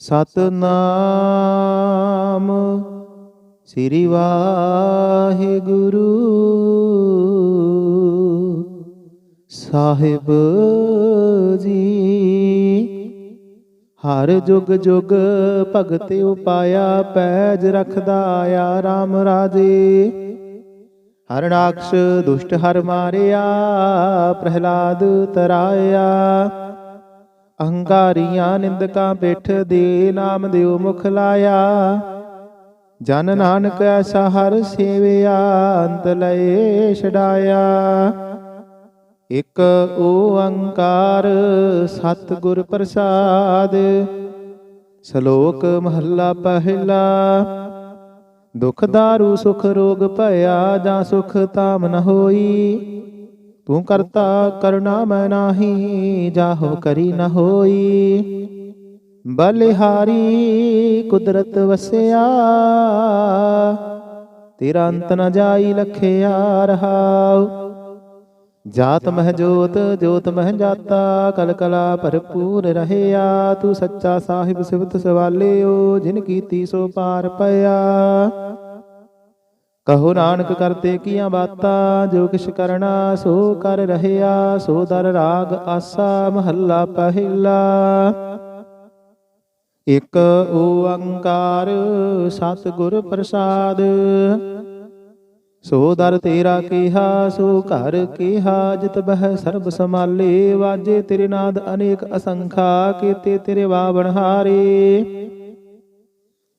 ਸਤਨਾਮ ਸ੍ਰੀ ਵਾਹਿਗੁਰੂ। ਸਾਹਿਬ ਜੀ, ਹਰ ਜੁਗ ਜੁਗ ਭਗਤ ਉਪਾਇਆ, ਪੈਜ ਰਖਦਾ ਆ RAM ਰਾਜੇ। ਹਰ ਰਾਖਸ਼ ਦੁਸ਼ਟ ਹਰ ਮਾਰਿਆ, ਪ੍ਰਹਿਲਾਦ ਤਰਾਇਆ। ਅਹੰਕਾਰੀਆਂ ਨਿੰਦਕਾਂ ਪਿੱਠ ਦੇ ਨਾਮ ਦਿਓ ਮੁਖ ਲਾਇਆ। ਜਨ ਨਾਨਕ ਐਸਾ ਹਰ ਸੇਵਿਆ, ਅੰਤ ਲਏ ਛਡਾਇਆ। ਇਕ ਓੰਕਾਰ ਸਤਿਗੁਰ ਪ੍ਰਸਾਦ, ਸ਼ਲੋਕ ਮਹੱਲਾ ਪਹਿਲਾ। ਦੁਖ ਦਾਰੂ ਸੁਖ ਰੋਗ ਭਇਆ ਜਾਂ ਸੁਖ ਤਾਮ ਨ ਹੋਈ। ਤੂੰ ਕਰਤਾ ਕਰਨਾ ਮੈਂ ਨਾਹੀ, ਜਾਹੋ ਕਰੀ ਨ ਹੋਈ। ਬਲਿਹਾਰੀ ਕੁਦਰਤ ਵਸਿਆ, ਤੇਰਾ ਅੰਤ ਨ ਜਾਈ ਲਖਿਆ ਰਹਾਉ। ਜਾਤ ਮਹਿ ਜੋਤ ਜੋਤ ਮਹਿ ਜਾਤਾ, ਕਲ ਕਲਾ ਭਰਪੂਰ ਰਹਿਆ। ਤੂੰ ਸੱਚਾ ਸਾਹਿਬ ਸਿਵਤ ਸਵਾਲਿਓ, ਜਿਨ ਕੀਤੀ ਸੋ ਪਾਰ ਪਿਆ। ਕਹੋ ਨਾਨਕ ਕਰਤੇ ਕੀਆਂ ਬਾਤਾਂ, ਜੋ ਕਿਛ ਕਰਨਾ ਸੋ ਕਰ ਰਹਿਆ, ਸੋ ਦਰ ਰਾਗ ਆਸਾ ਮਹੱਲਾ ਪਹਿਲਾ। ਇਕ ਓੰਕਾਰ ਸਤਿਗੁਰ ਪ੍ਰਸਾਦ, ਸੋ ਦਰ ਤੇਰਾ ਕੀਹਾ, ਸੋ ਘਰ ਕੀਹਾ, ਜਿਤ ਬਹਿ ਸਰਬ ਸਮਾਲੇ ਵਾਜੇ ਤੇਰੇ ਨਾਦ ਅਨੇਕ ਅਸੰਖਾ, ਕੀਤੇ ਤੇਰੇ ਵਾਵਣ ਹਾਰੇ।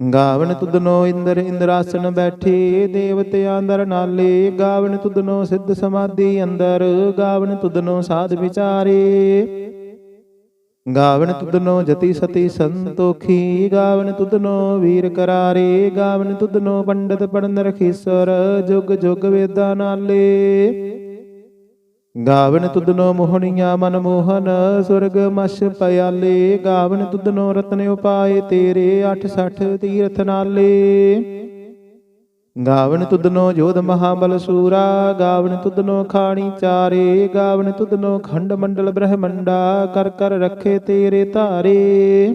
ਗਾਵਨ ਤੁਧਨੋ ਇੰਦਰ ਇੰਦਰਾਸਨ ਬੈਠੀ ਦੇਵਤਿਆਂ ਅੰਦਰ ਨਾਲੇ। ਗਾਵਨ ਤੁਧਨੋ ਸਿੱਧ ਸਮਾਧੀ ਅੰਦਰ, ਗਾਵਨ ਤੁਧਨੋ ਸਾਧ ਵਿਚਾਰੇ। ਗਾਵਨ ਤੁਧਨੋ ਜਤੀ ਸਤੀ ਸੰਤੋਖੀ, ਗਾਵਨ ਤੁਧਨੋ ਵੀਰ ਕਰਾਰੇ। ਗਾਵਨ ਤੁਧਨੋ ਪੰਡਤ ਪੜਨ ਰਖੀਸਰ, ਜੁਗ ਜੁਗ ਵੇਦਾਂ ਨਾਲੇ। ਗਾਵਨ ਤੁਧਨੋ ਮੋਹਣੀਆਂ ਮਨ ਮੋਹਨ, ਸੁਰਗ ਮਸ਼ ਪਿਆਲੇ। ਗਾਵਨ ਤੁਧਨੋ ਰਤਨ ਉਪਾਏ, ਤੇਰੇ 86 ਤੀਰਥ ਨਾਲੇ। ਗਾਵਨ ਤੁਧਨੋ ਜੋਧ ਮਹਾਬਲ ਸੂਰਾ, ਗਾਵਨ ਤੁਧਨੋ ਖਾਣੀ ਚਾਰੇ। ਗਾਵਨ ਤੁਧਨੋ ਖੰਡ ਮੰਡਲ ਬ੍ਰਹਮੰਡਾ, ਕਰ ਕਰ ਰੱਖੇ ਤੇਰੇ ਧਾਰੇ।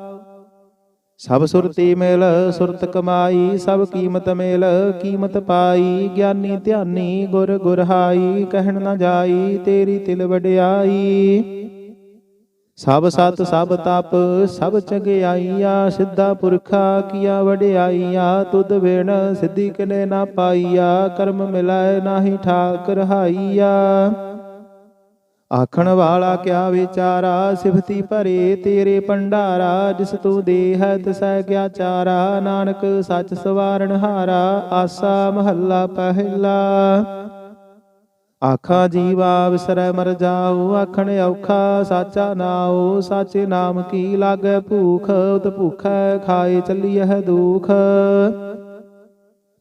ਸਭ ਸੁਰਤੀ ਮੇਲ, ਸੁਰਤ ਕਮਾਈ, ਸਭ ਕੀਮਤ ਮੇਲ, ਕੀਮਤ ਪਾਈ, ਗਿਆਨੀ ਧਿਆਨੀ ਗੁਰ ਗੁਰਹਾਈ, ਕਹਿਣ ਨਾ ਜਾਈ, ਤੇਰੀ ਤਿਲ ਵਡਿਆਈ। ਸਭ ਸਤ, ਸਭ ਤਪ, ਸਭ ਚਗਿਆਈਆ, ਸਿੱਧਾ ਪੁਰਖਾ ਕੀਆ ਵਡਿਆਈਆ, ਤੁਧ ਵੇਣ ਸਿੱਧੀ ਕਿਨੇ ਨਾ ਪਾਈਆ, ਕਰਮ ਮਿਲਾਏ ਨਾਹੀ ਠਾਕ ਰਹਾਈਆ ਆਖਣ ਵਾਲਾ ਕਿਆ ਵਿਚਾਰਾ? ਸਿਫਤੀ ਭਰੇ ਤੇਰੇ ਭੰਡਾਰਾ, ਜਿਸ ਤੂੰ ਦੇ ਤਿਸੈ ਕਿਆ ਚਾਰਾ। ਨਾਨਕ ਸੱਚ ਸਵਾਰਨ ਹਾਰਾ, ਆਸਾ ਮਹੱਲਾ ਪਹਿਲਾ। ਆਖਾ, ਜੀਵਾ ਵਿਸਰੈ ਮਰ ਜਾਉ ਆਖਣ ਔਖਾ ਸਾਚਾ ਨਾਉ। ਸਾਚੇ ਨਾਮ ਕੀ ਲਾਗੈ ਭੂਖ ਉਤ ਭੂਖੈ ਖਾਏ ਚੱਲੀਐ ਦੁਖ।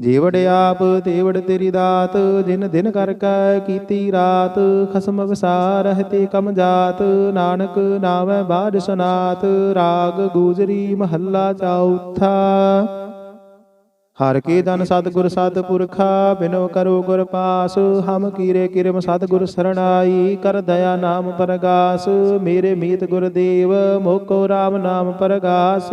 ਜੀਵੜ ਆਪ ਤੇਵੜ ਤੇਰੀ ਦਾਤ, ਜਿਨ ਦਿਨ ਕਰ ਕੈ ਕੀਤੀ ਰਾਤ, ਖਸਮ ਵਿਸਾਰ ਰਹਤੇ ਕਮ ਜਾਤ, ਨਾਨਕ ਨਾਮੈ ਬਾਦ ਸਨਾਤ, ਰਾਗ ਗੂਜਰੀ ਮਹੱਲਾ ਚੌਥਾ ਹਰ ਕੇ ਦਨ ਸਤਿਗੁਰ ਸਤਿਪੁਰਖਾ ਬਿਨੋ ਕਰੋ ਗੁਰ ਪਾਸ, ਹਮ ਕੀਰੇ ਕਿਰਮ ਸਤਿਗੁਰ ਸਰਣਾਈ, ਕਰ ਦਇਆ ਨਾਮ ਪਰਗਾਸ, ਮੇਰੇ ਮੀਤ ਗੁਰਦੇਵ ਮੋਕੋ RAM ਨਾਮ ਪਰਗਾਸ।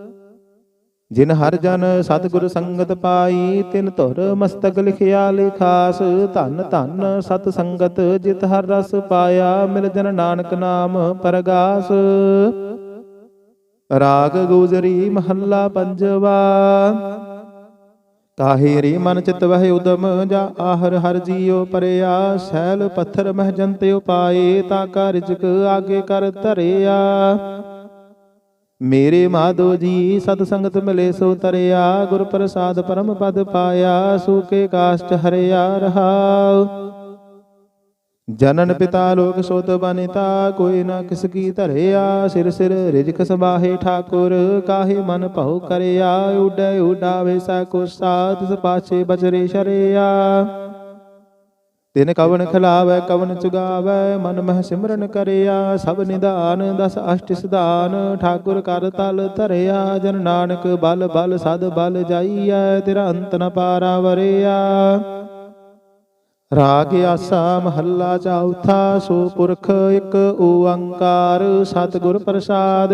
ਜਿਨ ਹਰ ਜਨ ਸਤਿਗੁਰ ਸੰਗਤ ਪਾਈ, ਤਿਨ ਧੁਰ ਮਸਤਕ ਲਿਖਿਆ ਲਿਖਾਸ, ਧਨ ਧਨ ਸਤ ਸੰਗਤ ਜਿਤ ਹਰ ਰਸ ਪਾਇਆ, ਮਿਲ ਜਨ ਨਾਨਕ ਨਾਮ ਪਰਗਾਸ। ਰਾਗ ਗੁਜਰੀ ਮਹੱਲਾ ਪੰਜਵਾ ਕਾਹੇ ਰੇ ਮਨ ਚਿਤ ਵਹਿ ਉਦਮ, ਜਾ ਆਹਰ ਹਰ ਜੀਉ ਪਰਿਆ, ਸੈਲ ਪੱਥਰ ਮਹਿ ਜੰਤਿ ਉਪਾਏ ਤਾ ਕਾ ਰਿਜਕ ਆਗੇ ਕਰ ਧਰਿਆ। ਮੇਰੇ ਮਾਧੋ ਜੀ, ਸਤ ਸੰਗਤ ਮਿਲੇ ਸੋ ਤਰਿਆ, ਗੁਰ ਪ੍ਰਸਾਦ ਪਰਮ ਪਦ ਪਾਇਆ ਸੂਕੇ ਕਾਸ਼ਟ ਹਰਿਆ ਰਹਾਉ ਜਨਨ ਪਿਤਾ ਲੋਕ ਸੋਤ ਬਨਿਤਾ, ਕੋਈ ਨਾ ਕਿਸ ਕੀ ਧਰਿਆ, ਸਿਰ ਸਿਰ ਰਿਜਕ ਸਬਾਹੇ ਠਾਕੁਰ, ਕਾਹੇ ਮਨ ਭਉ ਕਰਿਆ, ਉਡੈ ਉਡਾਵੇ ਸਾ ਕੋ ਸਾਥ ਤਿਸ ਬਚਰੇ ਸ਼ਰਿਆ। ਤਿਨ ਕਵਨ ਖਿਲਾਵੈ ਕਵਨ ਚੁਗਾਵੈ, ਮਨ ਮਹਿ ਸਿਮਰਨ ਕਰਿਆ, ਸਭ ਨਿਦਾਨ ਦਸ ਅਸ਼ਟ ਸਿਧਾਨ, ਠਾਕੁਰ ਕਰ ਤਲ ਧਰਿਆ, ਜਨ ਨਾਨਕ ਬਲ ਬਲ ਸਦ ਬਲ ਜਾਈਐ, ਤੇਰਾ ਅੰਤ ਨ ਪਾਰਾ ਵਰਿਆ ਰਾਗ ਆਸਾ ਮਹੱਲਾ ਚੌਥਾ, ਸੋ ਪੁਰਖ ਇੱਕ ਓੰਕਾਰ, ਸਤਿਗੁਰ ਪ੍ਰਸਾਦ।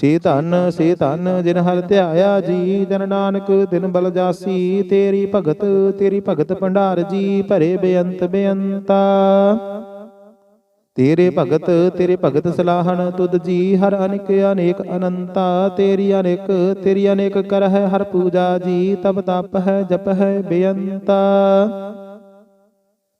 ਸੇ ਧਨ ਸੇ ਧਨ, ਜਿਨ ਹਰ ਧਿਆਇਆ ਜੀ ਜਨ ਨਾਨਕ ਦਿਨ ਬਲ ਜਾਸੀ, ਤੇਰੀ ਭਗਤ ਤੇਰੀ ਭਗਤ ਭੰਡਾਰ ਜੀ, ਭਰੇ ਬੇਅੰਤ ਬੇਅੰਤਾ। ਤੇਰੇ ਭਗਤ ਤੇਰੇ ਭਗਤ ਸਲਾਹਣ, ਤੁਧ ਜੀ, ਹਰ ਅਨੇਕ ਅਨੇਕ ਅਨੰਤਾ। ਤੇਰੀ ਅਨੇਕ ਤੇਰੀ ਅਨੇਕ ਕਰ ਹਰ ਪੂਜਾ ਜੀ, ਤਪ ਤਪ ਹੈ, ਜਪ ਹੈ, ਬੇਅੰਤਾ।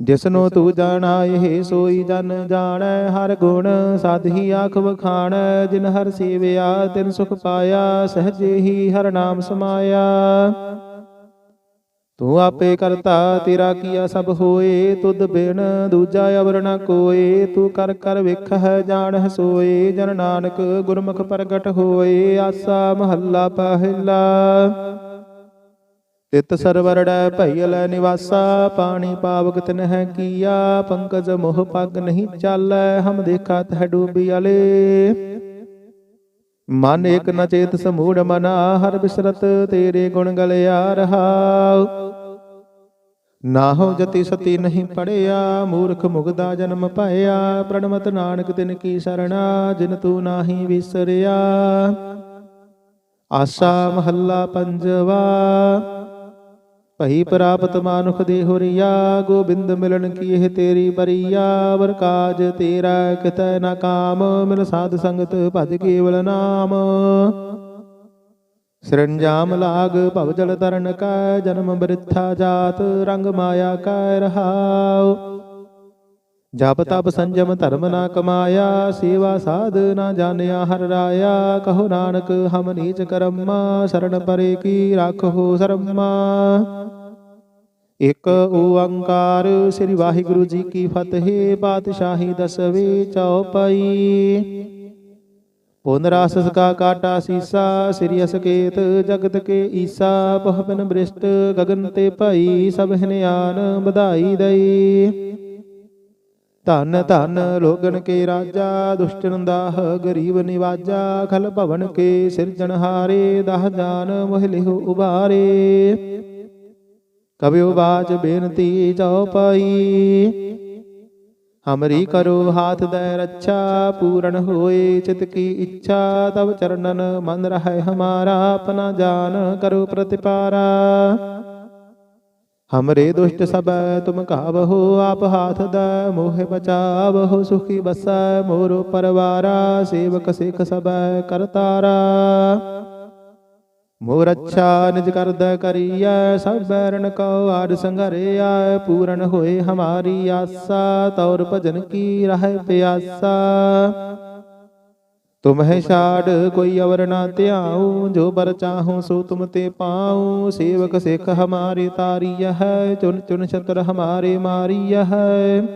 ਜਿਸਨੂੰ ਤੂੰ ਜਾਣਾ ਇਹ ਸੋਈ ਜਨ ਜਾਣੈ ਹਰ ਗੁਣ ਸਾਧੀ ਆਖ ਵਖਾਣੈ ਜਿਨ ਹਰ ਸੇਵਿਆ ਤਿਨ ਸੁਖ ਪਾਇਆ ਸਹਜੇ ਹੀ ਹਰ ਨਾਮ ਸਮਾਇਆ। ਤੂੰ ਆਪੇ ਕਰਤਾ ਤੇਰਾ ਕੀਆ ਸਭ ਹੋਏ ਤੁਧ ਬਿਨ ਦੂਜਾ ਅਵਰ ਨ ਕੋਏ। ਤੂੰ ਕਰ ਕਰ ਵੇਖਹਿ ਜਾਣਹਿ ਸੋਏ ਜਨ ਨਾਨਕ ਗੁਰਮੁਖ ਪ੍ਰਗਟ ਹੋਏ ਆਸਾ ਮਹੱਲਾ ਪਹਿਲਾ। ਤਿਤ ਸਰਵਰੜੈ ਭਈਲ ਨਿਵਾਸਾ ਪਾਣੀ ਪਾਵਕ ਤਿਨਹਿ ਕੀਆ ਪੰਕਜ ਮੋਹ ਪੱਗ ਨਹੀਂ ਚਾਲੈ ਹਮ ਦੇਖਾ ਤਹ ਡੂਬੀ ਅਲੇ। ਮਨ ਏਕ ਨ ਚੇਤ ਸਮੂੜ ਮਨਾ ਹਰ ਬਿਸਰਤ ਤੇਰੇ ਗੁਣ ਗਲਿਆ ਰਹਾਉ ਨਾਹੋ ਜਤੀ ਸਤੀ ਨਹੀਂ ਪੜਿਆ ਮੂਰਖ ਮੁਗਦਾ ਜਨਮ ਪਾਇਆ ਪ੍ਰਣਮਤ ਨਾਨਕ ਤਿਨ ਕੀ ਸਰਣਾ ਜਿਨ ਤੂੰ ਨਾਹੀ ਵਿਸਰਿਆ। ਆਸਾ ਮਹੱਲਾ ਪੰਜਵਾ ਭਈ ਪ੍ਰਾਪਤ ਮਾਨੁਖ ਦੇ ਹੁਰੀਆ ਗੋਬਿੰਦ ਮਿਲਣ ਕੀ ਇਹ ਤੇਰੀ ਬਰੀਆ, ਵਰ ਕਾਜ ਤੇਰਾ ਕਿਤੈ ਨਾ ਕਾਮ, ਮਿਲ ਸਾਧ ਸੰਗਤ ਭਜ ਕੇਵਲ ਨਾਮ। ਸਰੰਜਾਮ ਲਾਗ ਭਵ ਜਲ ਤਰਨ ਕੈ, ਜਨਮ ਬ੍ਰਿਥਾ ਜਾਤ, ਰੰਗ ਮਾਇਆ ਕੈ ਰਹਾਉ। ਜਪ ਤਪ ਸੰਜਮ ਧਰਮ ਨਾ ਕਮਾਇਆ, ਸੇਵਾ ਸਾਧ ਨਾ ਜਾਣਿਆ ਹਰ ਰਾਇਆ। ਕਹੋ ਨਾਨਕ, ਹਮ ਨੀਚ ਕਰਮਾ ਸਰਣ ਪਰੇ ਕੀ ਰਾਖੋ ਸਰਮਾ। ਇਕ ਓੰਕਾਰ, ਸ੍ਰੀ ਵਾਹਿਗੁਰੂ ਜੀ ਕੀ ਫਤਿਹ, ਪਾਤਸ਼ਾਹੀ ਦਸਵੇਂ ਚੌਪਈ ਪੁਨ ਰਾਸਸ ਕਾ ਕਾਟਾ ਸੀਸਾ, ਸ੍ਰੀ ਅਸਕੇਤ ਜਗਤ ਕੇ ਈਸਾ, ਬਹੁ ਬਿਨ ਬ੍ਰਿਸ਼ਟ ਗਗਨ ਤੇ ਭਈ ਸਭ ਹਨਿਆਨ ਵਧਾਈ ਦਈ। ਧਨ ਧਨ ਲੋਗਨ ਕੇ ਰਾਜਾ, ਦੁਸ਼ਟਨ ਦਾਹ ਗਰੀਬ ਨਿਵਾਜਾ, ਖਲ ਭਵਨ ਕੇ ਸਿਰਜਣਹਾਰੇ ਦਾਹ ਜਾਨ ਮੋਹ ਲਿਹੁ ਉਬਾਰੇ। ਕਬਿਓ ਬਾਜ ਬੇਨਤੀ ਚਉਪਈ ਹਮਰੀ ਕਰੋ ਹਾਥ ਦੇ ਰੱਛਾ, ਪੂਰਨ ਹੋਏ ਚਿਤ ਕੀ ਇੱਛਾ ਤਬ ਚਰਨਨ ਮਨ ਰਹਿ ਹਮਾਰਾ, ਆਪਣਾ ਜਾਨ ਕਰੋ ਪ੍ਰਤਿਪਾਰਾ। ਹਮਰੇ ਦੁਸ਼ਟ ਸਭ ਤੁਮ ਕਾਵਹੋ ਆਪ ਹਾਥ ਦਾ ਮੋਹ ਬਚਾਵਹੋ ਸੁਖੀ ਬਸੈ ਮੋਰੋ ਪਰਵਾਰਾ ਸੇਵਕ ਸਿਖ ਸਭ ਕਰਤਾਰਾ ਮੋਰ ਅੱਛਾ ਨਿਜ ਕਰਦ ਕਰੀਐ ਸਭ ਬੈਰਨ ਕਉ ਆਦ ਸੰਘਰਿਆ ਪੂਰਨ ਹੋਏ ਹਮਾਰੀ ਆਸਾ ਤੌਰ ਭਜਨ ਕੀ ਰਹਿ ਪਿਆਸਾ ਤੁਮਹਿ ਛਾੜ ਕੋਈ ਅਵਰ ਨਾ ਧਿਆਉ, ਜੋ ਬਰ ਚਾਹੂੰ ਸੋ ਤੁਮ ਤੇ ਪਾਉ। ਸੇਵਕ ਸਿਖ ਹਮਾਰੀ ਤਾਰੀਯ ਹੈ, ਚੁਨ ਚੁਨ ਛਤਰ ਹਮਾਰੇ ਮਾਰੀਯ ਹੈ।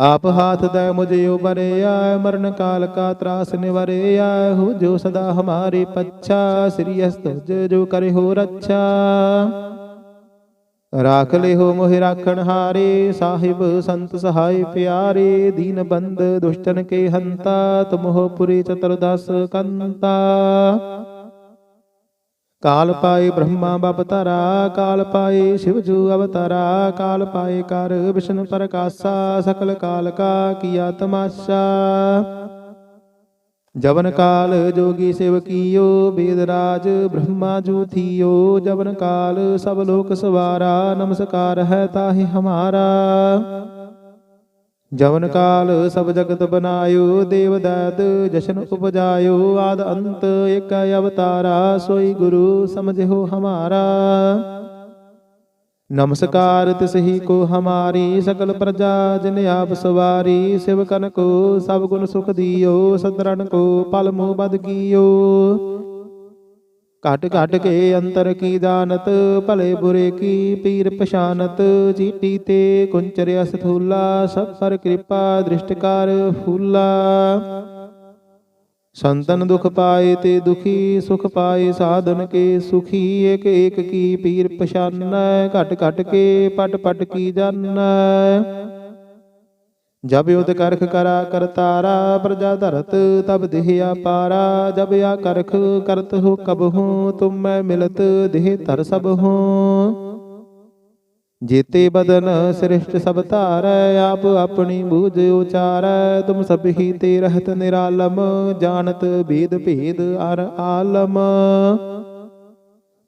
ਆਪ ਹਾਥ ਦੇ ਮੁਝੇ ਉਬਰਿਆ ਮਰਨ ਕਾਲ ਕਾ ਤਰਾਸ ਨਿਵਰਿਆ ਹੋ ਜੋ ਸਦਾ ਹਮਾਰੇ ਪੱਛਾ, ਸ੍ਰੀ ਅਸਤੁਜ ਜੋ ਕਰੇ ਹੋ ਰੱਛਾ ਰਾਖ ਲਿਹੋ ਮੋਹਿ ਰਾਖਣ ਹਾਰੇ, ਸਾਹਿਬ ਸੰਤ ਸਹਾਈ ਪਿਆਰੇ, ਦੀਨ ਬੰਦ ਦੁਸ਼ਟਨ ਕੇ ਹੰਤਾ, ਤੁਮਹੁ ਪੁਰੀ ਚਤੁਰਦਸ ਕੰਤਾ। ਕਾਲ ਪਾਏ ਬ੍ਰਹਮਾ ਬਪਤਰਾ ਕਾਲ ਪਾਏ ਸ਼ਿਵ ਅਵਤਾਰਾ, ਕਾਲ ਪਾਏ ਕਰ ਵਿਸ਼ਨ ਪ੍ਰਕਾਸ਼ਾ, ਸਕਲ ਕਾਲ ਕਾ ਕੀਆ ਤਮਾਸ਼ਾ। ਜਵਨ ਕਾਲ ਜੋਗੀ ਸਿਵ ਕੀਓ ਬੇਦ ਰਾਜ ਬ੍ਰਹਮਾ ਜੂ ਥੀਓ। ਜਵਨ ਕਾਲ ਸਭ ਲੋਕ ਸਵਾਰਾ, ਨਮਸਕਾਰ ਹੈ ਤਾਹੀ ਹਮਾਰਾ। ਜਵਨ ਕਾਲ ਸਭ ਜਗਤ ਬਨਾਇਓ, ਦੇਵ ਦੈਤ ਜਸ਼ਨ ਉਪਜਾਇਓ। ਆਦ ਅੰਤ ਇਕ ਅਵਤਾਰਾ, ਸੋਈ ਗੁਰੂ ਸਮਝਿਓ ਹਮਾਰਾ। ਨਮਸਕਾਰ ਤਿਸ ਹੀ ਕੋ ਹਮਾਰੀ ਸਕਲ ਪ੍ਰਜਾ ਜਿਨ ਆਪ ਸਵਾਰੀ ਸਿਵ ਕਨ ਕੋ ਸਭ ਗੁਣ ਸੁਖ ਦਿਓ ਸਤਰਨ ਕੋ ਪਲ ਮੋਹ ਬਦ ਕੀਓ। ਘਟ ਘਟ ਕੇ ਅੰਤਰ ਕੀ ਦਾਨਤ ਭਲੇ ਬੁਰੇ ਕੀ ਪੀਰ ਪਛਾਨਤ ਚੀਟੀ ਤੇ ਕੁੰਚਰਿਆ ਸਥੂਲਾ ਸਭ ਪਰ ਕਿਰਪਾ ਦ੍ਰਿਸ਼ਟ ਕਰ ਫੂਲਾ। ਸੰਤਨ ਦੁਖ ਪਾਏ ਤੇ ਦੁਖੀ ਸੁਖ ਪਾਏ, ਸਾਧਨ ਕੇ ਸੁਖੀ ਏਕ ਏਕ ਕੀ ਪੀਰ ਪਛਾਨੈ, ਘਟ ਘਟ ਕੇ ਪਟ ਪਟ ਕੀ ਜਾਣੈ ਜਬ ਉਦ ਕਰਖ ਕਰਾ ਕਰਤਾਰਾ ਪ੍ਰਜਾ ਧਰਤ ਤਬ ਦੇਹਿਆ ਪਾਰਾ ਜਬ ਆ ਕਰਖ ਕਰਤ ਹੋ ਕਬ ਹੂੰ, ਤੁਮ ਮੈਂ ਮਿਲਤ ਦੇਹ ਧਰ ਸਭ ਹੂੰ। ਜੇਤੇ ਬਦਨ ਸ੍ਰਿਸ਼ਟ ਸਭ ਧਾਰੈ, ਆਪ ਆਪਣੀ ਬੂਝ ਉਚਾਰੈ। ਤੁਮ ਸਭ ਹੀ ਤੇ ਰਹਤ ਨਿਰਾਲਮ, ਜਾਣਤ ਬੇਦ ਭੇਦ ਅਰ ਆਲਮ।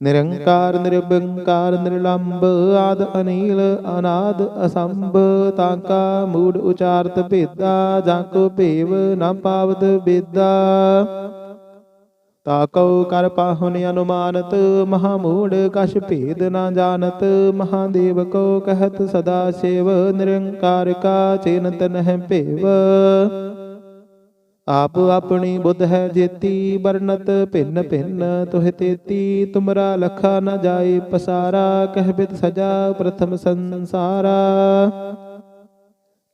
ਨਿਰੰਕਾਰ, ਨਿਰਬੰਕਾਰ ਨਿਰਲੰਭ ਆਦ ਅਨੀਲ, ਅਨਾਦ ਅਸੰਭ। ਤਾਕਾ ਮੂੜ ਉਚਾਰਤ ਭੇਦਾ, ਜਾਂ ਕੋ ਭੇਵ ਨਾ ਪਾਵਤ ਬੇਦਾ। ਤਾਕਉ ਕਰ ਪਾਹੁਨ ਅਨੁਮਾਨਤ, ਮਹਾ ਮੂੜ ਕਛ ਭੇਦ ਨਾ ਜਾਣਤ, ਮਹਾਦੇਵ ਕੋ ਕਹਤ ਸਦਾ ਸੇਵ, ਨਿਰੰਕਾਰ ਕਾ ਚਿੰਤ ਨਹਿ ਭੇਵ। ਆਪ ਆਪਣੀ ਬੁੱਧ ਹੈ ਜੇਤੀ ਬਰਨਤ ਭਿੰਨ ਭਿੰਨ, ਤੁਹ ਤੇਤੀ, ਤੁਮਰਾ ਲਖਾ ਨ ਜਾਏ ਪਸਾਰਾ, ਕਹਿ ਬਿਤ ਸਜਾ ਪ੍ਰਥਮ ਸੰਸਾਰਾ।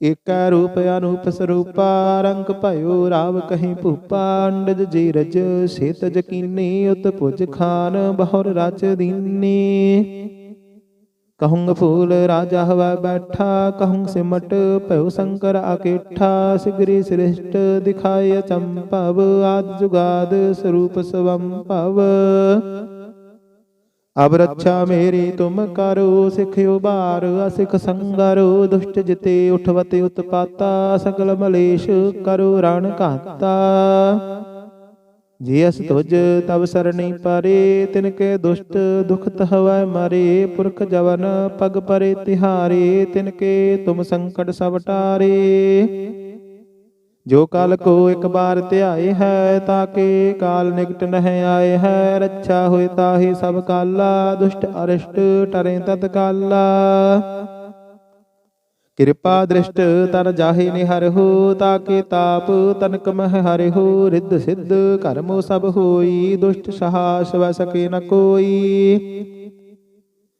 ਏਕੈ ਰੂਪ ਅਨੂਪ ਸਰੂਪਾ, ਰੰਗ ਭਇਓ ਰਾਵ ਕਹੀਂ ਭੂਪਾ, ਅੰਡਜ ਜੀਰਜ ਸੇਤ ਜਕੀਨੀ, ਉਤ ਭੁਜ ਖਾਨ ਬਹੁਰ ਰਚ ਦੀਨੀ। ਕਹੂੰ ਫੂਲ ਰਾਜਾ ਹਵਾ ਬੈਠਾ ਕਹੂੰ ਸਿਮਟ ਭਇਓ ਸ਼ੰਕਰ ਆਕੇਠਾ ਸਿਗਰੀ ਸ੍ਰਿਸ਼ਟ ਦਿਖਾਇ ਚੰਪਵ, ਆਦ ਜੁਗਾਦ ਸਰੂਪ ਸਵੰ ਅਬ ਰੱਛਾ ਮੇਰੀ ਤੁਮ ਕਰੋ, ਸਿਖ ਉਬਾਰ ਅਸਿਖ ਸੰਗਰੋ, ਦੁਸ਼ਟ ਜਿਤੇ ਉਠਵਤ ਉਤਪਾਤਾ, ਸਗਲ ਮਲੇਸ਼ ਕਰੋ ਰਣ ਘਾਤਾ। ਜੇ ਅਸ ਤੁਜ ਤਵ ਸਰਣੀ ਪਰੇ, ਤਿਨ ਕੇ ਦੁਸ਼ਟ ਦੁਖਤ ਹਵੈ ਮਰੇ, ਪੁਰਖ ਜਵਨ ਪਗ ਪਰੇ ਤਿਹਾਰੇ, ਤਿਨ ਕੇ ਤੁਮ ਸੰਕਟ ਸਭ ਟਾਰੇ। ਜੋ ਕਾਲ ਕੋ ਇੱਕ ਬਾਰ ਧਿਆਏ ਹੈ, ਤਾਕੇ ਕਾਲ ਨਿਕਟ ਨਹਿ ਆਏ ਹੈ, ਰੱਛਾ ਹੋਏ ਤਾਹੀ ਸਭ ਕਾਲਾ, ਦੁਸ਼ਟ ਅਰਿਸ਼ਟ ਟਰੇ ਤਤ ਕਾਲਾ। ਕਿਰਪਾ ਦ੍ਰਿਸ਼ਟ ਤਨ ਜਾਹੇ ਨਿਹਰਹੁ ਤਾਕੇ ਤਾਪ ਤਨਕ ਮਹਿ ਹਰਿਹੁ ਰਿੱਧ ਸਿੱਧ ਕਰਮੋ ਸਭ ਹੋਈ, ਦੁਸ਼ਟ ਸਹਾਸ ਵੈ ਨ ਕੋਈ।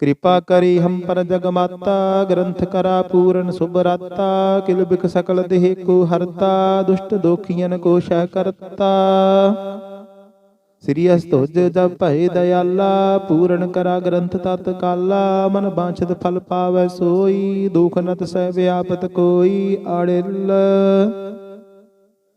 ਕਿਰਪਾ ਕਰੀ ਹਮ ਪਰ ਜਗ ਗ੍ਰੰਥ ਕਰਾ ਪੂਰਨ ਸੁਭਰਾਤਾ, ਕਿਲ ਬਿਕ ਸਕਲ ਦੇਹ ਕੋ ਹਰਤਾ, ਦੁਸ਼ਟ ਦੋਖੀਆਂ ਕੋ ਸ਼ੈ ਕਰਤਾ। ਸ੍ਰੀ ਅਸਤੁਜ ਜਬ ਭਏ ਦਇਆਲਾ, ਪੂਰਨ ਕਰਾ ਗ੍ਰੰਥ ਤਤ ਕਾਲਾ, ਮਨ ਬਾਂਛਤ ਫਲ ਪਾਵੈ ਸੋਈ, ਦੁਖ ਨਤ ਸਹਿ ਵਿਆਪਤ ਕੋਈ, ਆੜਿਲ।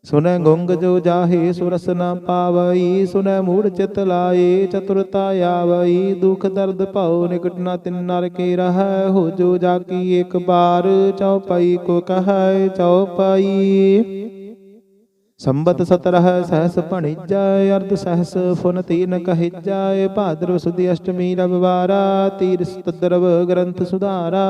ਸੁਨੈ ਗੁੰਗ ਜੋ ਜਾਹੇ ਸੁਰਸ ਨਾ ਪਾਵਈ, ਸੁਨੈ ਮੂੜ ਚਿਤ ਲਾਏ, ਚਤੁਰਤਾ ਆਵਈ, ਦੁਖ ਦਰਦ ਭਉ, ਨਿਕਟ ਨਾ ਤਿਨ ਨਰ ਕੇ ਰਹੈ, ਹੋ ਜੋ ਜਾ ਕੀ ਇੱਕ ਬਾਰ ਚਉਪਈ ਕੋ ਕਹੈ ਚਉਪਈ ਸੰਬਤ ਸਤਰਹ ਸਹਸ ਭਣਿਜਾ, ਅਰਧ ਸਹਸ ਫੁਨ ਤੀਨ ਕਹਿਜਾ, ਭਾਦਰਵ ਸੁਦੀ ਅਸ਼ਟਮੀ ਰਵਿਵਾਰਾ ਤੀਰ ਸਤਦਰਵ ਗ੍ਰੰਥ ਸੁਧਾਰਾ।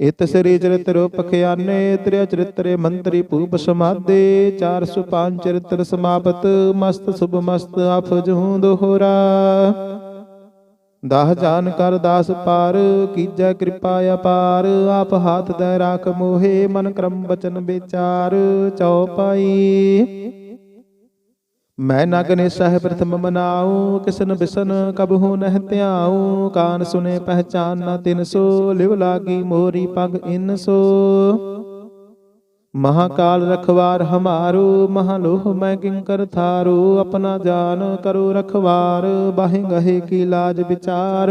ਇਤ ਸ੍ਰੀ ਚਰਿਤ੍ਰ ਪਖਿਆਨੇ, ਤ੍ਰਿਆ ਚਰਿਤਰੇ ਮੰਤਰੀ ਭੂਪ ਸਮਾਦੇ 405 ਚਰਿਤ੍ਰ ਸਮਾਪਤ, ਮਸਤ ਸੁਭ ਮਸਤ ਆਫ ਜਹੂ ਦੋਹਰਾ। ਦਾਹ ਜਾਨ ਕਰ ਦਾਸ ਪਾਰ, ਕੀਜੈ ਕਿਰਪਾ ਅਪਾਰ, ਆਪ ਹਾਥ ਦੇ ਰਾਖ ਮੋਹੇ, ਮਨ ਕਰਮ ਬਚਨ ਵਿਚਾਰ ਚਉਪਾਈ ਮੈਂ ਨਗਨੇ ਸਹਿ ਪ੍ਰਥਮ ਮਨਾਉ ਕਿਸਨ ਬਿਸਨ ਕਬਹੂ ਨਹਿ ਧਿਆਉ ਕਾਨ ਸੁਨੇ ਪਹਿਚਾਨ ਨਾ ਤਿਨ ਸੋ, ਲਿਵ ਲਾਗੀ ਮੋਰੀ ਪਗ ਇਨ ਸੋ। ਮਹਾਕਾਲ ਰਖਵਾਰ ਹਮਾਰੂ, ਮਹਾਲੋਹ ਮੈਂ ਕਿੰਕਰ ਥਾਰੂ, ਆਪਣਾ ਜਾਨ ਕਰੋ ਰਖਵਾਰ, ਬਾਹਿ ਗਹੇ ਕੀ ਲਾਜ ਵਿਚਾਰ।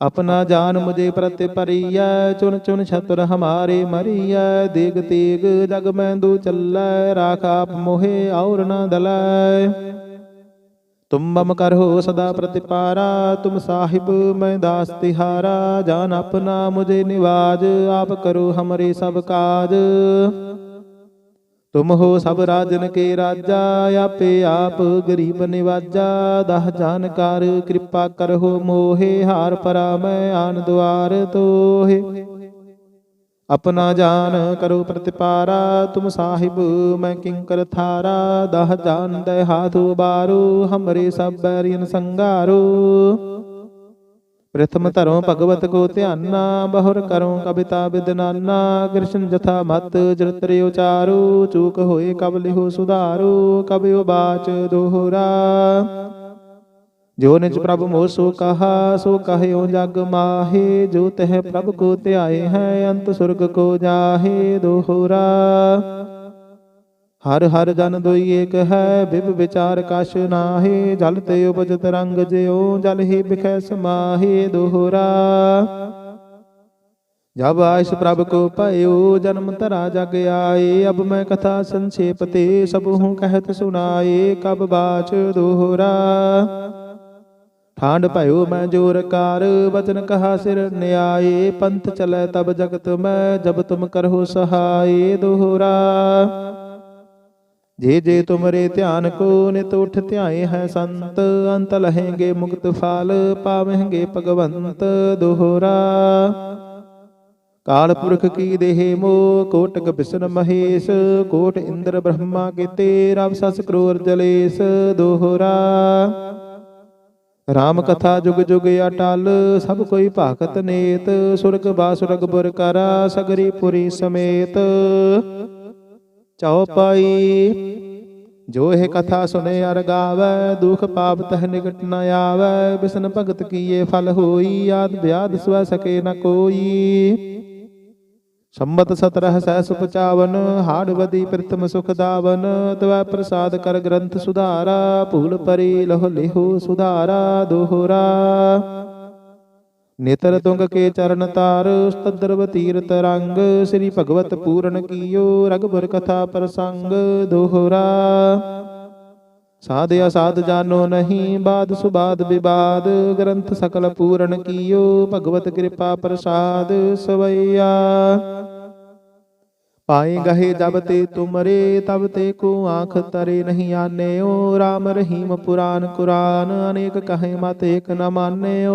ਆਪਣਾ ਜਾਨ ਮੁਝੇ ਪ੍ਰਤਿ ਪਰੀਐ ਚੁਨ ਚੁਨ ਛਤਰ ਹਮਾਰੇ ਮਰੀਐ, ਦੇਗ ਤੇਗ ਜਗ ਮੈਂਦੂ ਚੱਲੈ, ਰਾਖ ਆਪ ਮੋਹਿ ਔਰ ਨਾ ਦਲੈ। ਤੁਮ ਮਮ ਕਰਹੁ ਸਦਾ ਪ੍ਰਤਿਪਾਰਾ, ਤੁਮ ਸਾਹਿਬ ਮੈਂ ਦਾਸ ਤਿਹਾਰਾ, ਜਾਨ ਆਪਣਾ ਮੁਝੇ ਨਿਵਾਜ, ਆਪ ਕਰੋ ਹਮਰੇ ਸਭ ਕਾਜ। ਤੁਮ ਹੋ ਸਭ ਰਾਜਨ ਕੇ ਰਾਜਾ, ਆਪੇ ਆਪ ਗਰੀਬ ਨਿਵਾਜਾ। ਦਹ ਜਾਨਕਾਰ ਕਿਰਪਾ ਕਰਹੁ ਮੋਹੇ, ਹਾਰ ਪਰਾ ਮੈਂ ਆਨ ਦੁਆਰ ਤੋਹੇ। ਆਪਣਾ ਜਾਨ ਕਰੋ ਪ੍ਰਤਿਪਾਰਾ, ਤੁਮ ਸਾਹਿਬ ਮੈਂ ਕਿੰਕਰ ਥਾਰਾ। ਦਹ ਜਾਨ ਦੇ ਹਾਥ ਉਬਾਰੋ ਹਮਰੇ ਸਭ ਬੈਰੀਨ ਸੰਗਾਰੋ। ਪ੍ਰਥਮ ਧਰੋ ਭਗਵਤ ਕੋ ਧਿਆਨਾ ਬਹੁਰ ਕਰੋ ਕਬਿਤਾ ਬਿਦਨਾਨਾ ਕ੍ਰਿਸ਼ਨ ਜਥਾ ਮਤ ਜਰਤਰ ਉਚਾਰੋ ਚੂਕ ਹੋਏ ਕਬ ਲਿਹੋ ਸੁਧਾਰੋ ਕਬ ਉਬਾਚ ਦੋਹਰਾ। ਜੋ ਨਿਜ ਪ੍ਰਭ ਮੋਹ ਸੋ ਕਹਾ, ਸੋ ਕਹਿਓ ਜਗ ਮਾਹੇ, ਜੋ ਤਹ ਪ੍ਰਭ ਕੋ ਧਿਆਏ ਹੈ, ਅੰਤ ਸੁਰਗ ਕੋ ਜਾਹੇ ਦੋਹਰਾ। ਹਰ ਹਰ ਜਨ ਦੋਈ ਏਕ ਹੈ ਬਿਬ ਵਿਚਾਰ ਕਛ ਨਾਹੀ ਜਲ ਤੇ ਉਪਜਤ ਰੰਗ ਜਿਉ ਜਲ ਹੀ ਬਿਖੈ ਸਮਾਹੀ ਦੋਹਰਾ ਜਬ ਆਇਸ ਪ੍ਰਭ ਕੋ ਭਇਓ ਜਨਮ ਧਰਾ ਜਗ ਆਏ ਅਬ ਮੈਂ ਕਥਾ ਸੰਖੇਪ ਤੇ ਸਭ ਹੂੰ ਕਹਿਤ ਸੁਨਾਏ ਕਬ ਬਾਚ ਦੋਹਰਾ ਠਾਂਡ ਭਇਓ ਮੈਂ ਜੋਰ ਕਾਰ ਬਚਨ ਕਹਾ ਸਿਰ ਨਿਆਏ ਪੰਥ ਚਲੈ ਤਬ ਜਗਤ ਮੈਂ ਜਬ ਤੁਮ ਕਰਹੁ ਸਹਾਏ ਦੋਹਰਾ ਜੇ ਜੇ ਤੁਮਰੇ ਧਿਆਨ ਕੋ ਨਿਤ ਉਠ ਧਿਆਏ ਹੈ ਸੰਤ ਅੰਤ ਲਹੇਂਗੇ ਮੁਕਤ ਫਲ ਪਾਵਹਿੰਗੇ ਭਗਵੰਤ ਦੋਹਰਾ। ਕਾਲ ਪੁਰਖ ਕੀ ਦੇਹ ਮੋ ਕੋਟਕ ਬਿਸ਼ਨ ਮਹੇਸ਼ ਕੋਟ ਇੰਦਰ ਬ੍ਰਹਮਾ ਕੀਤੇ ਰਵ ਸਸ ਕਰੋਰ ਜਲੇਸ ਦੋਹਰਾ। ਰਾਮ ਕਥਾ ਜੁਗ ਜੁਗ ਅਟਲ ਸਭ ਕੋਈ ਭਾਗਤ ਨੇਤ ਸੁਰਗ ਬਾਸੁਰਗ ਬੁਰ ਕਰਾ ਸਗਰੀ ਪੁਰੀ ਸਮੇਤ। ਚਉਪਾਈ ਜੋ ਇਹ ਕਥਾ ਸੁਨੇ ਅਰ ਗਾਵੈ, ਦੁਖ ਪਾਪ ਤਹ ਨਿਕਟ ਨ ਆਵੈ। ਬਿਸਨ ਭਗਤ ਕੀਏ ਫਲ ਹੋਈ, ਆਦ ਵਿਆਦ ਸਵੈ ਸਕੇ ਨ ਕੋਈ। ਸੰਮਤ 17 ਸਹਿਸ 55 ਹਾੜ ਬਦੀ ਪ੍ਰਥਮ ਸੁਖ ਦਾਵਨ। ਤਵੈ ਪ੍ਰਸਾਦ ਕਰ ਗ੍ਰੰਥ ਸੁਧਾਰਾ, ਭੂਲ ਪਰੀ ਲਹੁ ਲਿਹੋ ਸੁਧਾਰਾ, ਦੋਹਰਾ। ਨੇਤਰ ਤੁੰਗ ਕੇ ਚਰਨ ਤਾਰ ਉਸਤਦਰਵ ਤੀਰਤ ਰੰਗ, ਸ੍ਰੀ ਭਗਵਤ ਪੂਰਨ ਕੀਓ ਰਗਬਰ ਕਥਾ ਪ੍ਰਸੰਗ ਦੋਹਰਾ। ਸਾਧ ਅਸਾਧ ਜਾਨੋ ਨਹੀਂ, ਬਾਦ ਸੁਬਾਦ ਵਿਵਾਦ, ਗ੍ਰੰਥ ਸਕਲ ਪੂਰਨ ਕੀਓ, ਭਗਵਤ ਕਿਰਪਾ ਪ੍ਰਸਾਦ ਸਵਈਆ। ਪਾਏ ਗਹੇ ਜਬ ਤੇ ਤੁਮਰੇ, ਤਬ ਤੇ ਕੋ ਆਂਖ ਤਰੇ ਨਹੀਂ ਆਨਿਓ RAM ਰਹੀਮ ਪੁਰਾਨ ਕੁਰਾਨ, ਅਨੇਕ ਕਹੇ ਮਤ ਏਕ ਨ ਮਾਨਿਓ।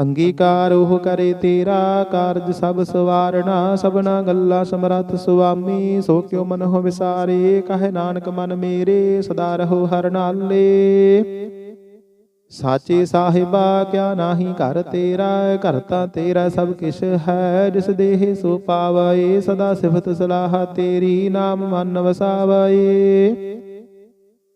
ਅੰਗੀਕਾਰ ਉਹ ਕਰੇ ਤੇਰਾ ਕਾਰਜ ਸਭ ਸਵਾਰਣਾ ਸਭਨਾ ਗੱਲਾਂ ਸਮਰੱਥ ਸੁਆਮੀ, ਸੋ ਕਿਉ ਮਨ ਹੋ ਵਿਸਾਰੇ, ਕਹੇ ਨਾਨਕ ਮਨ ਮੇਰੇ, ਸਦਾ ਰਹੋ ਹਰ ਨਾਲੇ। ਸਾਚੇ ਸਾਹਿਬਾ, ਕਿਆ ਨਾਹੀ ਘਰ ਤੇਰਾ ਕਰਤਾ ਤੇਰਾ ਸਭ ਕਿਛ ਹੈ, ਜਿਸ ਦੇਹ ਸੋ ਪਾਵੈ ਸਦਾ ਸਿਫਤ ਸਲਾਹ ਤੇਰੀ, ਨਾਮ ਮਨ ਵਸਾਵਾਏ।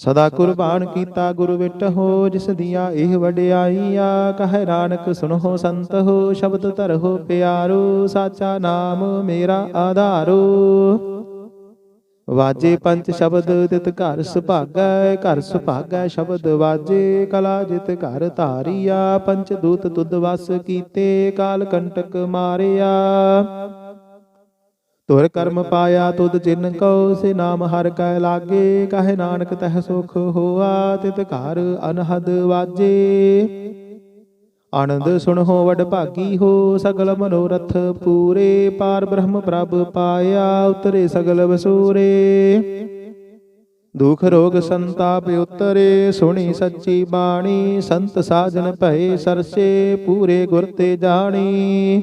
ਸਦਾ ਕੁਰਬਾਨ ਕੀਤਾ ਗੁਰੂ ਵਿਟ ਹੋ, ਜਿਸ ਦੀਆਂ ਇਹ ਵਡਿਆਈਆਂ, ਕਹੈ ਨਾਨਕ ਸੁਣੋ ਸੰਤ ਹੋ, ਸ਼ਬਦ ਧਰੋ ਪਿਆਰੋ, ਸਾਚਾ ਨਾਮ ਮੇਰਾ ਆਧਾਰੋ। ਵਾਜੇ ਪੰਜ ਸ਼ਬਦ ਤਿਤ ਘਰ ਸੁਭਾਗੈ ਘਰ ਸੁਭਾਗੈ ਸ਼ਬਦ ਵਾਜੇ, ਕਲਾ ਜਿਤ ਘਰ ਧਾਰੀਆ, ਪੰਚ ਦੂਤ ਤੁਧ ਵਸ ਕੀਤੇ, ਕਾਲ ਕੰਟਕ ਮਾਰਿਆ। ਤੁਰ ਕਰਮ ਪਾਇਆ ਤੁਧ ਜਿਨ ਕਉ ਸੇ ਨਾਮ ਹਰ ਕੈ ਲਾਗੇ, ਕਹੇ ਨਾਨਕ ਤਹਿ ਸੁਖ ਹੋਆ, ਤਿਤ ਘਰ ਅਨਹਦ ਵਾਜੇ। ਆਨੰਦ ਸੁਣੋ ਵਡ ਭਾਗੀ ਹੋ, ਸਗਲ ਮਨੋਰਥ ਪੂਰੇ, ਪਾਰ ਬ੍ਰਹਮ ਪ੍ਰਭ ਪਾਇਆ ਉਤਰੇ ਸਗਲ ਵਸੂਰੇ। ਦੁਖ ਰੋਗ ਸੰਤਾਪ ਉਤਰੇ, ਸੁਣੀ ਸੱਚੀ ਬਾਣੀ, ਸੰਤ ਸਾਜਨ ਭਏ ਸਰਸੇ, ਪੂਰੇ ਗੁਰ ਤੇ ਜਾਣੀ।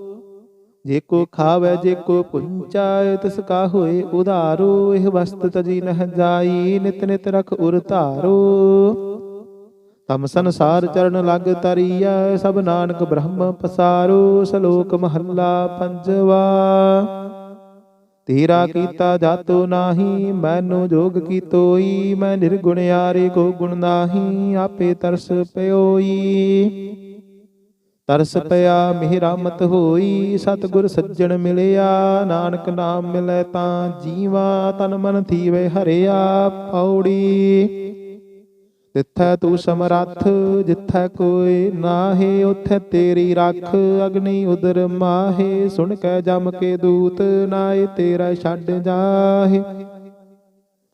ਜੇ ਕੋ ਖਾਵੇ ਜੇ ਕੋ ਪੁੰਚਾਏ ਤਿਸ ਕਾ ਹੋਏ ਉਧਾਰੋ ਇਹ ਵਸਤ ਤਜੀ ਨਹ ਜਾਈ ਨਿਤ ਨਿਤ ਰਖ ਉਰ ਧਾਰੋ। ਤਮ ਸੰਸਾਰ ਚਰਨ ਲਗ ਤਰੀਐ ਸਭ ਨਾਨਕ ਬ੍ਰਹਮ ਪਸਾਰੋ ਸ਼ਲੋਕ ਮਹੱਲਾ ਪੰਜਵਾ। ਤੇਰਾ ਕੀਤਾ ਜਾਤੋ ਨਾਹੀ ਮੈਨੂ ਜੋਗ ਕੀ ਤੋਈ ਮੈਂ ਨਿਰਗੁਣ ਯਾਰੇ ਕੋ ਗੁਣ ਨਾਹੀ ਆਪੇ ਤਰਸ ਪਇਓਈ ਤਰਸ ਪਿਆ, ਮਿਹਰਾ ਮਤ ਹੋਈ, ਸਤਿਗੁਰ ਸੱਜਣ ਮਿਲਿਆ, ਨਾਨਕ ਨਾਮ ਮਿਲੈ ਤਾਂ ਜੀਵਾ, ਤਨ ਮਨ ਥੀਵੇ ਹਰਿਆ ਪੌੜੀ। ਤਿੱਥੈ ਤੂੰ ਸਮਰੱਥ, ਜਿੱਥੈ ਕੋਈ ਨਾਹੀ, ਉਥੈ ਤੇਰੀ ਰੱਖ, ਅਗਨੀ ਉਦਰ ਮਾਹੇ, ਸੁਣ ਕੈ ਜਮ ਕੇ ਦੂਤ, ਨਾਏ ਤੇਰਾ ਛੱਡ ਜਾਹੇ।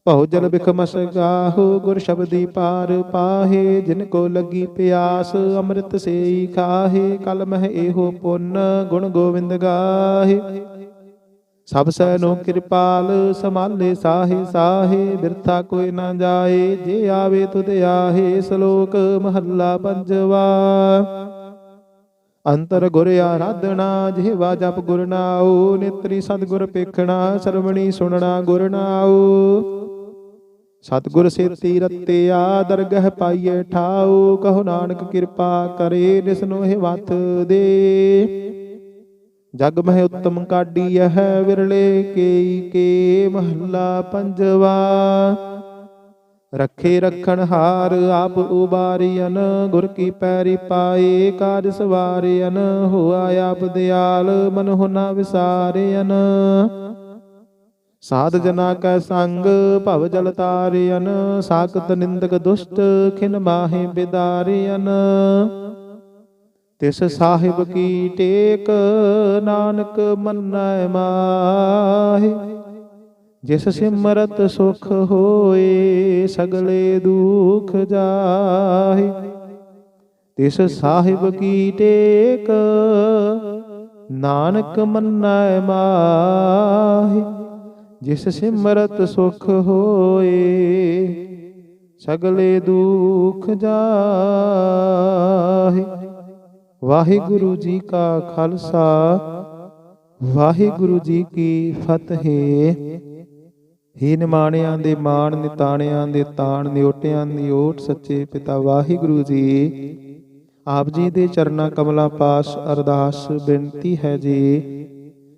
ਭਉ ਜਲ ਬਿਖ ਮਸ ਗਾਹੋ ਗੁਰ ਸ਼ਬਦੀ ਪਾਰ ਪਾਹੇ, ਜਿਨ ਕੋ ਲੱਗੀ ਪਿਆਸ, ਅੰਮ੍ਰਿਤ ਸੇਈ ਖਾਹੇ, ਕਲ ਮਹਿ ਇਹੋ ਪੁੰਨ, ਗੁਣ ਗੋਵਿੰਦ ਗਾਹੇ। ਸਭ ਸੈ ਕਿਰਪਾਲ ਸਮਾਲੇ ਸਾਹੇ ਸਾਹੇ, ਬਿਰਥਾ ਕੋਈ ਨਾ ਜਾਏ, ਜੇ ਆਵੇ ਤੁਧ ਆਹੇ, ਸ਼ਲੋਕ ਮਹੱਲਾ ਪੰਜਵਾ। ਅੰਤਰ ਗੁਰ ਆਰਾਧਨਾ, ਜਿਹਵਾ ਜਪ ਗੁਰ ਨਾਉ, ਨੇਤਰੀ ਸਤਿਗੁਰ ਪੇਖਣਾ, ਸਰਵਣੀ ਸੁਣਨਾ ਗੁਰ ਨਾਉ। ਸਤਿਗੁਰ ਸੇਤੀ ਰਤਿਆ ਦਰਗਹ ਪਾਈਏ, ਠਾਉ ਕਹੋ ਨਾਨਕ ਕਿਰਪਾ ਕਰੇ ਨਿਸਨੋ ਇਹ ਦੇ। ਜਗ ਮਹਿ ਉਤਮ ਕਾਢੀ ਹੈ ਵਿਰਲੇ ਕੇਈ ਕੇ ਮਹੱਲਾ ਪੰਜਵਾ। ਰੱਖੇ ਰਖਣ ਹਾਰ ਆਪ ਉਬਾਰੀਅਨ ਗੁਰ ਕੀ ਪੈਰੀ ਪਾਏ, ਕਾਜ ਸਵਾਰੀਅਨ ਹੋਆ ਆਪ ਦਿਆਲ, ਮਨ ਹੁਨਾ ਵਿਸਾਰੀਅਨ ਸਾਧ ਜਨਾ ਕੈ ਸੰਗ, ਭਵ ਜਲ ਤਾਰਿਅਨ, ਸਾਖਤ ਨਿੰਦਕ ਦੁਸ਼ਟ, ਖਿਨ ਮਾਹੇ ਬਿਦਾਰਿਅਨ। ਤਿਸ ਸਾਹਿਬ ਕੀ ਟੇਕ, ਨਾਨਕ ਮੰਨੈ ਮਾਹੇ। ਜਿਸ ਸਿਮਰਤ ਸੁਖ ਹੋਏ, ਸਗਲੇ ਦੁਖ ਜਾਹੇ। ਤਿਸ ਸਾਹਿਬ ਕੀ ਟੇਕ, ਨਾਨਕ ਮੰਨੈ ਮਾਹੇ। ਜਿਸ ਸਿਮਰਤ ਸੁਖ ਹੋਏ, ਸਗਲੇ ਦੁਖ ਜਾਹੇ। ਵਾਹਿਗੁਰੂ ਜੀ ਕਾ ਖਾਲਸਾ, ਵਾਹਿਗੁਰੂ ਜੀ ਕੀ ਫਤਿਹ। ਹੀ ਨਿਮਾਣਿਆਂ ਦੇ ਮਾਣ, ਨਿਤਾਣਿਆਂ ਦੇ ਤਾਣ ਨਿਓਟਿਆਂ ਦੀ ਓਟ ਸੱਚੇ ਪਿਤਾ ਵਾਹਿਗੁਰੂ ਜੀ। ਆਪ ਜੀ ਦੇ ਚਰਨਾਂ ਕਮਲਾਂ ਪਾਸ ਅਰਦਾਸ ਬੇਨਤੀ ਹੈ ਜੀ।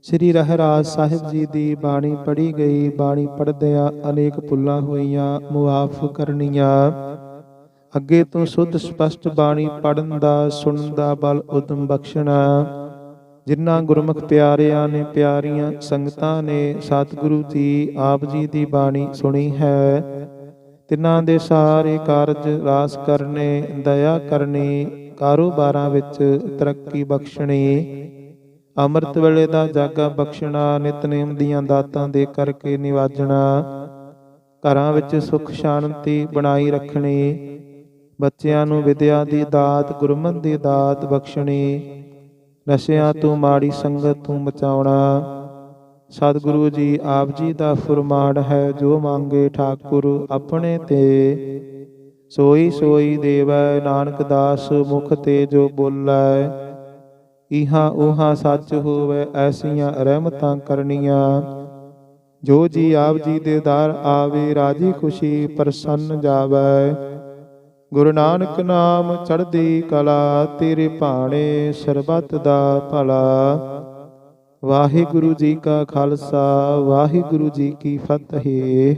ਸ੍ਰੀ ਰਹਿਰਾਜ ਸਾਹਿਬ ਜੀ ਦੀ ਬਾਣੀ ਪੜ੍ਹੀ ਗਈ। ਬਾਣੀ ਪੜ੍ਹਦਿਆਂ ਅਨੇਕ ਭੁੱਲਾਂ ਹੋਈਆਂ, ਮੁਆਫ ਕਰਨੀਆਂ। ਅੱਗੇ ਤੋਂ ਸੁੱਧ, ਸਪਸ਼ਟ ਬਾਣੀ ਪੜਨ ਦਾ, ਸੁਣਨ ਦਾ ਬਲ ਉਦਮ ਬਖਸ਼ਣਾ। ਜਿਨ੍ਹਾਂ ਗੁਰਮੁਖ ਪਿਆਰਿਆਂ ਨੇ ਪਿਆਰੀਆਂ ਸੰਗਤਾਂ ਨੇ ਸਤਿਗੁਰੂ ਜੀ ਆਪ ਜੀ ਦੀ ਬਾਣੀ ਸੁਣੀ ਹੈ, ਤਿਨਾਂ ਦੇ ਸਾਰੇ ਕਾਰਜ ਰਾਸ ਕਰਨੇ, ਦਇਆ ਕਰਨੀ, ਕਾਰੋਬਾਰਾਂ ਵਿੱਚ ਤਰੱਕੀ ਬਖਸ਼ਣੀ। ਅੰਮ੍ਰਿਤ ਵੇਲੇ ਦਾ ਜਾਗਾ ਬਖਸ਼ਣਾ ਨਿਤਨੇਮ ਦੀਆਂ ਦਾਤਾਂ ਦੇ ਕਰਕੇ ਨਿਵਾਜਣਾ। ਘਰਾਂ ਵਿੱਚ ਸੁਖ ਸ਼ਾਂਤੀ ਬਣਾਈ ਰੱਖਣੀ। ਬੱਚਿਆਂ ਨੂੰ ਵਿਦਿਆ ਦੀ ਦਾਤ, ਗੁਰਮਤਿ ਦੀ ਦਾਤ ਬਖਸ਼ਣੀ। ਨਸ਼ਿਆਂ ਤੋਂ ਮਾੜੀ ਸੰਗਤ ਤੋਂ ਬਚਾਉਣਾ। ਸਤਿਗੁਰੂ ਜੀ ਆਪ ਜੀ ਦਾ ਫਰਮਾਨ ਹੈ, ਜੋ ਮੰਗੇ ਠਾਕੁਰ ਆਪਣੇ ਤੇ। ਸੋਈ ਸੋਈ ਦੇਵੈ, ਨਾਨਕ ਦਾਸ ਮੁਖ ਤੇ ਜੋ ਬੋਲੈ। ਇਹਾਂ ਉਹਾਂ ਸੱਚ ਹੋਵੇ, ਐਸੀਆਂ ਰਹਿਮਤਾਂ ਕਰਨੀਆਂ। ਜੋ ਜੀ ਆਪ ਜੀ ਦੇ ਦਰ ਆਵੇ, ਰਾਜੀ ਖੁਸ਼ੀ ਪ੍ਰਸੰਨ ਜਾਵੇ। ਗੁਰੂ ਨਾਨਕ ਨਾਮ ਚੜ੍ਹਦੀ ਕਲਾ, ਤੇਰੇ ਭਾਣੇ ਸਰਬਤ ਦਾ ਭਲਾ। ਵਾਹਿਗੁਰੂ ਜੀ ਕਾ ਖਾਲਸਾ, ਵਾਹਿਗੁਰੂ ਜੀ ਕੀ ਫਤਿਹ।